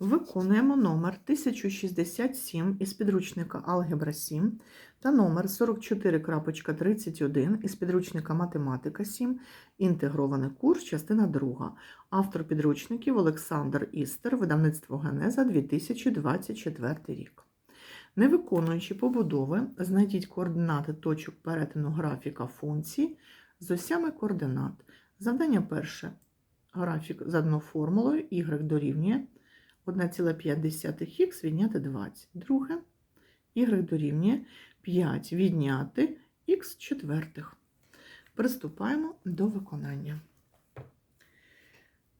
Виконуємо номер 1067 із підручника Алгебра 7 та номер 44.31 із підручника Математика 7, інтегрований курс, частина 2. Автор підручників Олександр Істер, видавництво Генеза 2024 рік. Не виконуючи побудови, знайдіть координати точок перетину графіка функції з осями координат. Завдання перше. Графік за одною формулою y дорівнює 1,5х відняти 20. Друге, y дорівнює 5 відняти х четвертих. Приступаємо до виконання.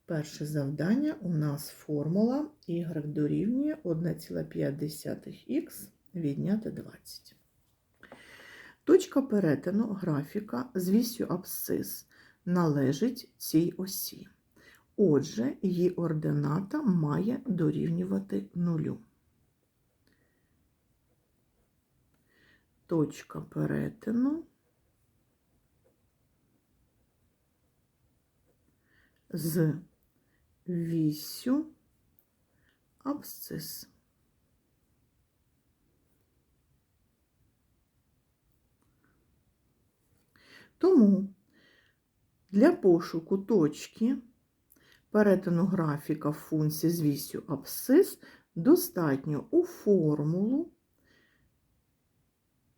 Перше завдання у нас формула y дорівнює 1,5х відняти 20. Точка перетину графіка з вісю абсцис належить цій осі. Отже, її ордината має дорівнювати нулю. Точка перетину з вісю абсцис. Тому для пошуку точки перетину графіка функції з вісю абсцис достатньо у формулу,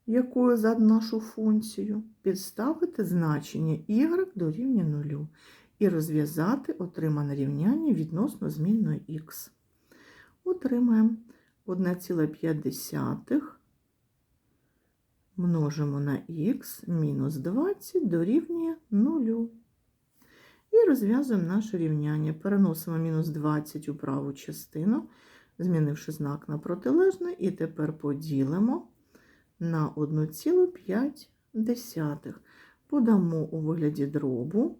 якою задано нашу функцію, підставити значення y дорівнює 0 і розв'язати отримане рівняння відносно змінної х. Отримаємо 1,5 множимо на х мінус 20 дорівнює 0. І розв'язуємо наше рівняння. Переносимо мінус 20 у праву частину, змінивши знак на протилежний, і тепер поділимо на 1,5. Подамо у вигляді дробу,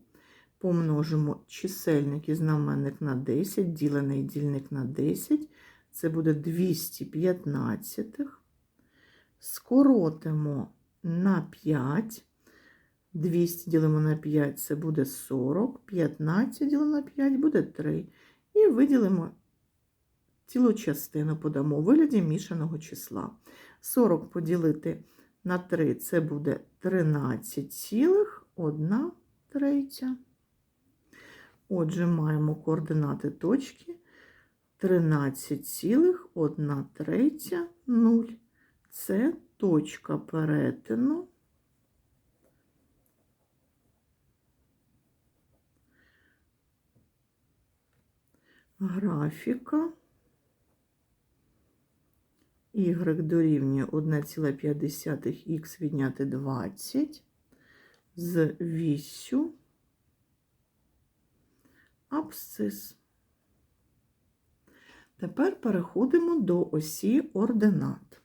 помножимо чисельник і знаменник на 10, ділений дільник на 10, це буде 215. Скоротимо на 5. 200 ділимо на 5 це буде 40, 15 ділимо на 5 буде 3. І виділимо цілу частину, подамо у вигляді мішаного числа. 40 поділити на 3 це буде 13,1 третя. Отже, маємо координати точки 13,1 третя 0. Це точка перетину. Графіка y дорівнює 1,5х відняти 20 з вісю абсцис. Тепер переходимо до осі ординат.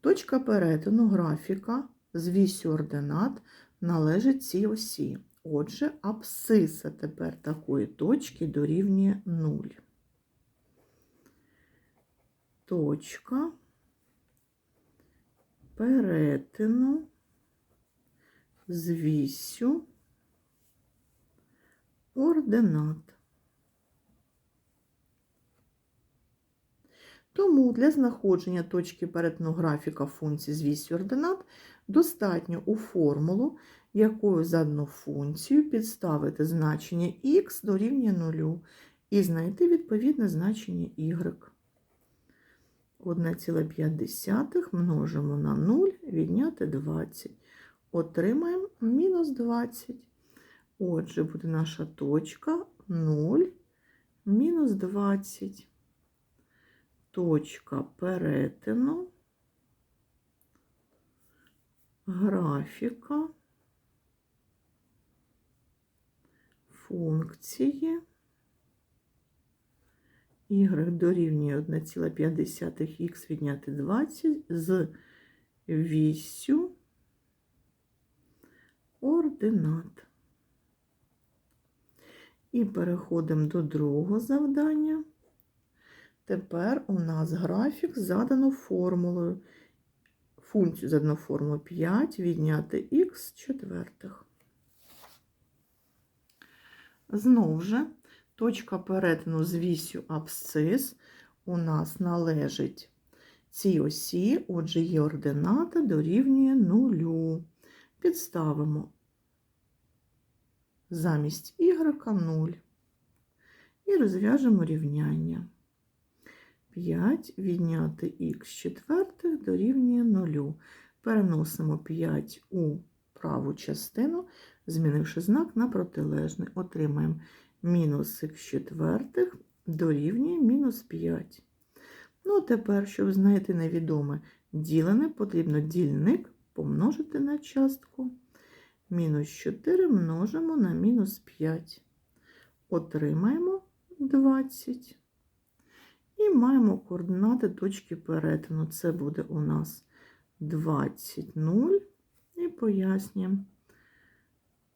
Точка перетину графіка з вісю ординат належить цій осі. Отже, абсциса тепер такої точки дорівнює 0. Точка перетину з вісю ординат. Тому для знаходження точки перетину графіка функції з вісю ординат достатньо у формулу, якою задану функцію підставити значення х дорівнює 0 і знайти відповідне значення y. 1,5 множимо на 0, відняти 20. Отримаємо мінус 20. Отже, буде наша точка 0, мінус 20. Точка перетину графіка функції y дорівнює 1,5х відняти 20 з вісю ординат. І переходимо до другого завдання. Тепер у нас графік задано формулою. Функцію задано формулою 5 відняти х четвертих. Знову ж Точка перетину з вісю абсцис у нас належить цій осі, отже, її ордината дорівнює нулю. Підставимо замість y 0 і розв'яжемо рівняння. 5 відняти х четвертих дорівнює 0. Переносимо 5 у праву частину, змінивши знак на протилежний. Отримаємо мінус х четвертих дорівнює мінус 5. Ну, тепер, щоб знайти невідоме ділене, потрібно дільник помножити на частку. Мінус 4 множимо на мінус 5. Отримаємо 20. І маємо координати точки перетину. Це буде у нас 20, 0. І пояснюємо.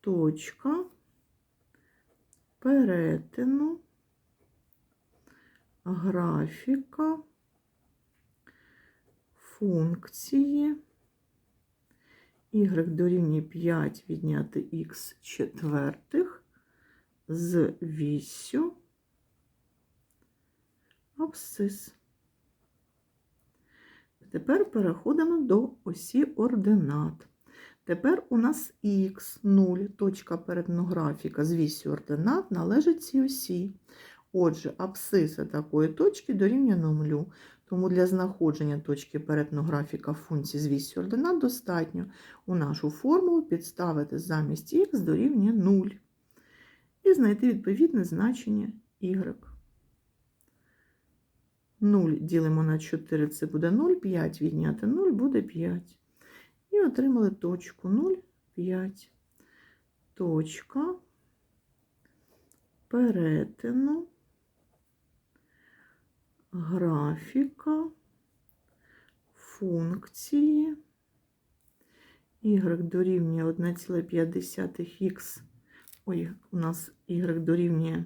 Точка перетину графіка функції y дорівнює 5 відняти х четвертих з вісю абсцис. Тепер переходимо до осі ординат. Тепер у нас х 0, точка перетину графіка з вісю ординат належить цій осі. Отже, абсциса такої точки дорівнює 0. Тому для знаходження точки перетину графіка функції з вісю ординат достатньо у нашу формулу підставити замість х дорівнює 0 і знайти відповідне значення y. 0 ділимо на 4, це буде 0, 5 відняти 0 буде 5. І отримали точку 0, 5. Точка. Перетину. Графіка. Функції. Y дорівнює 1,5х. Ой, у нас y дорівнює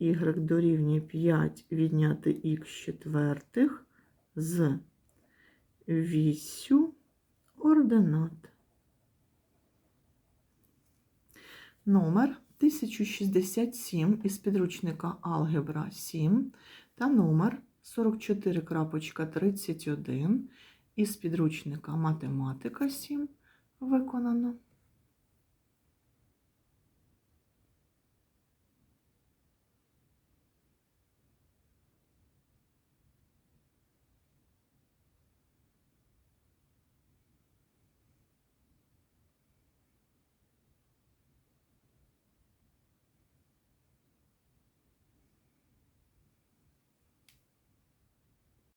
y дорівнює 5 відняти х четвертих з вісю ординат. Номер 1067 із підручника Алгебра 7 та номер 44.31 із підручника Математика 7 виконано.